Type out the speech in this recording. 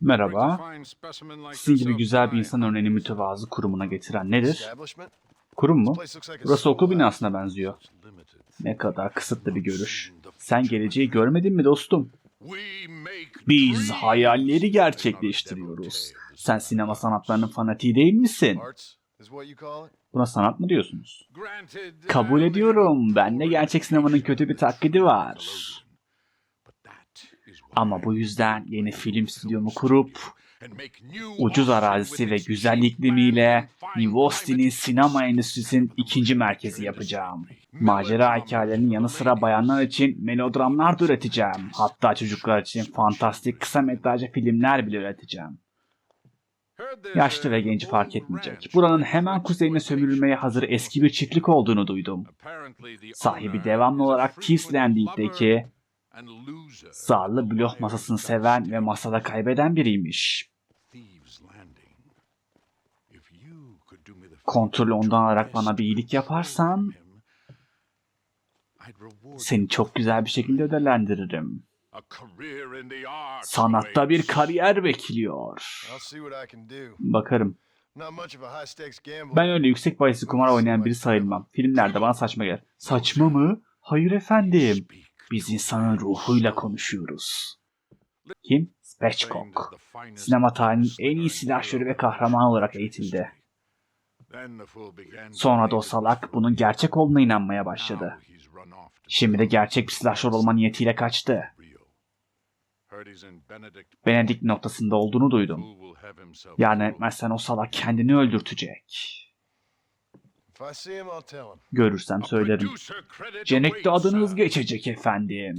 Merhaba. Sizin gibi güzel bir insan örneğini mütevazı kurumuna getiren nedir? Kurum mu? Burası okul binasına benziyor. Ne kadar kısıtlı bir görüş. Sen geleceği görmedin mi dostum? Biz hayalleri gerçekleştiriyoruz. Sen sinema sanatlarının fanatiği değil misin? Buna sanat mı diyorsunuz? Kabul ediyorum. Bende gerçek sinemanın kötü bir taklidi var. Ama bu yüzden yeni film stüdyomu kurup ucuz arazisi ve güzel iklimiyle New Austin'in sinema endüstrisinin ikinci merkezi yapacağım. Macera hikayelerinin yanı sıra bayanlar için melodramlar da üreteceğim. Hatta çocuklar için fantastik kısa metrajlı filmler bile üreteceğim. Yaşlı ve genci fark etmeyecek. Buranın hemen kuzeyine sömürülmeye hazır eski bir çiftlik olduğunu duydum. Sahibi devamlı olarak Thieves Landing'deki zarlı blok masasını seven ve masada kaybeden biriymiş. Kontrolü ondan alarak bana bir iyilik yaparsan seni çok güzel bir şekilde ödüllendiririm. Sanatta bir kariyer bekliyor. Bakarım. Ben öyle yüksek bahisli kumar oynayan biri sayılmam. Filmlerde bana saçma gelir. Saçma mı? Hayır efendim. Biz insanın ruhuyla konuşuyoruz. Kim? Spatchcock. Sinema tarihinin en iyi silahşörü ve kahraman olarak eğitildi. Sonra da o salak bunun gerçek olduğuna inanmaya başladı. Şimdi de gerçek bir silahşör olma niyetiyle kaçtı. Benedict noktasında olduğunu duydum. Yardım etmezsen o salak kendini öldürtecek. Görürsem söylerim. Cennette adınız geçecek efendim.